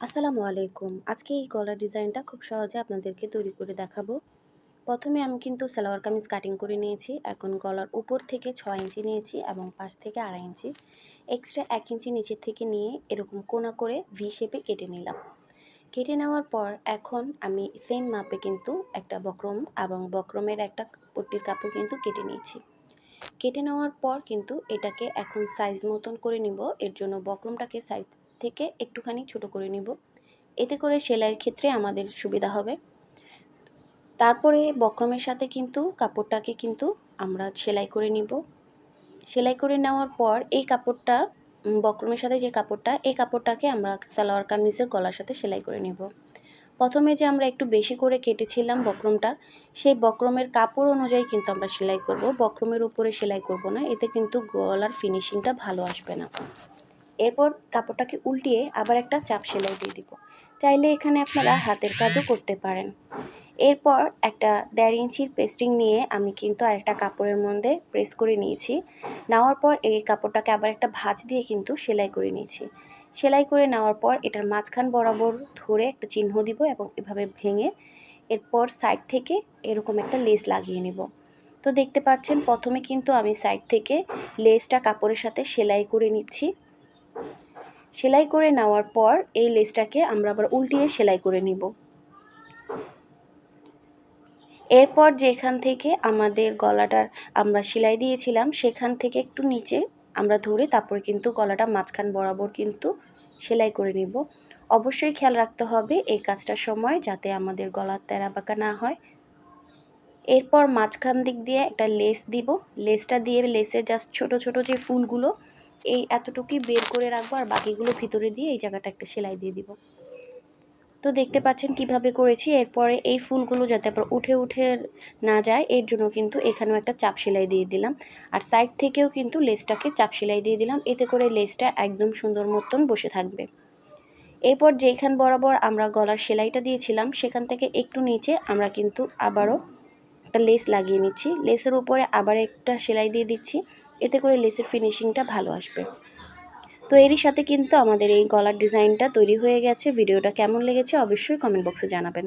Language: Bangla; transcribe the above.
আসসালামু আলাইকুম। আজকে এই গলার ডিজাইনটা খুব সহজে আপনাদেরকে তৈরি করে দেখাবো। প্রথমে আমি কিন্তু সালোয়ার কামিজ কাটিং করে নিয়েছি। এখন গলার উপর থেকে ছয় ইঞ্চি নিয়েছি এবং পাশ থেকে আড়াই ইঞ্চি। এক্সট্রা এক ইঞ্চি নিচের থেকে নিয়ে এরকম কোনা করে ভি শেপে কেটে নিলাম। কেটে নেওয়ার পর এখন আমি সেম মাপে কিন্তু একটা বক্রম এবং বক্রমের একটা পট্টির কাপড় কিন্তু কেটে নিয়েছি। কেটে নেওয়ার পর কিন্তু এটাকে এখন সাইজ মতন করে নিব। এর জন্য বক্রমটাকে সাইজ থেকে একটুখানি ছোট করে নিব। এতে করে সেলাইয়ের ক্ষেত্রে আমাদের সুবিধা হবে। তারপরে বক্রমের সাথে কিন্তু কাপড়টাকে কিন্তু আমরা সেলাই করে নিব। সেলাই করে নেওয়ার পর এই কাপড়টা বক্রমের সাথে যে কাপড়টা, এই কাপড়টাকে আমরা সালোয়ার কামিজের গলার সাথে সেলাই করে নিব। প্রথমে যে আমরা একটু বেশি করে কেটেছিলাম বক্রমটা, সেই বক্রমের কাপড় অনুযায়ী কিন্তু আমরা সেলাই করব। বক্রমের উপরে সেলাই করব না, এতে কিন্তু গলার ফিনিশিংটা ভালো আসবে না। এরপর কাপড়টাকে উল্টিয়ে আবার একটা চাপ সেলাই দিয়ে দিব। চাইলে এখানে আপনারা হাতের কাজও করতে পারেন। এরপর একটা দেড় ইঞ্চির পেস্টিং নিয়ে আমি কিন্তু আরেকটা কাপড়ের মধ্যে প্রেস করে নিয়েছি। নেওয়ার পর এই কাপড়টাকে আবার একটা ভাঁজ দিয়ে কিন্তু সেলাই করে নিয়েছি। সেলাই করে নেওয়ার পর এটার মাঝখান বরাবর ধরে একটা চিহ্ন দিব এবং এভাবে ভেঙে এরপর সাইড থেকে এরকম একটা লেস লাগিয়ে নেব। তো দেখতে পাচ্ছেন, প্রথমে কিন্তু আমি সাইড থেকে লেসটা কাপড়ের সাথে সেলাই করে নিচ্ছি। সেলাই করে নেওয়ার পর এই লেসটাকে আমরা আবার উল্টিয়ে সেলাই করে নিব। এরপর যেখান থেকে আমাদের গলাটার আমরা সেলাই দিয়েছিলাম, সেখান থেকে একটু নিচে আমরা ধরে তারপরে কিন্তু গলাটা মাঝখান বরাবর কিন্তু সেলাই করে নিব। অবশ্যই খেয়াল রাখতে হবে এই কাজটার সময় যাতে আমাদের গলার তেরা বাঁকা না হয়। এরপর মাঝখান দিক দিয়ে একটা লেস দিব। লেসটা দিয়ে লেসের জাস্ট ছোট ছোট যে ফুলগুলো এই এতটুকুই বের করে রাখব আর বাকিগুলো ভিতরে দিয়ে এই জায়গাটা একটা সেলাই দিয়ে দিব। তো দেখতে পাচ্ছেন কীভাবে করেছি। এরপরে এই ফুলগুলো যাতে আবার উঠে উঠে না যায়, এর জন্য কিন্তু এখানেও একটা চাপ সেলাই দিয়ে দিলাম। আর সাইড থেকেও কিন্তু লেসটাকে চাপ সেলাই দিয়ে দিলাম। এতে করে লেসটা একদম সুন্দর মতন বসে থাকবে। এরপর যেখান বরাবর আমরা গলার সেলাইটা দিয়েছিলাম, সেখান থেকে একটু নিচে আমরা কিন্তু আবারও একটা লেস লাগিয়ে নিচ্ছি। লেসের উপরে আবার একটা সেলাই দিয়ে দিচ্ছি। এতে করে লেসের ফিনিশিংটা ভালো আসবে। তো এরই সাথে কিন্তু আমাদের এই গলার ডিজাইনটা তৈরি হয়ে গেছে। ভিডিওটা কেমন লেগেছে অবশ্যই কমেন্ট বক্সে জানাবেন।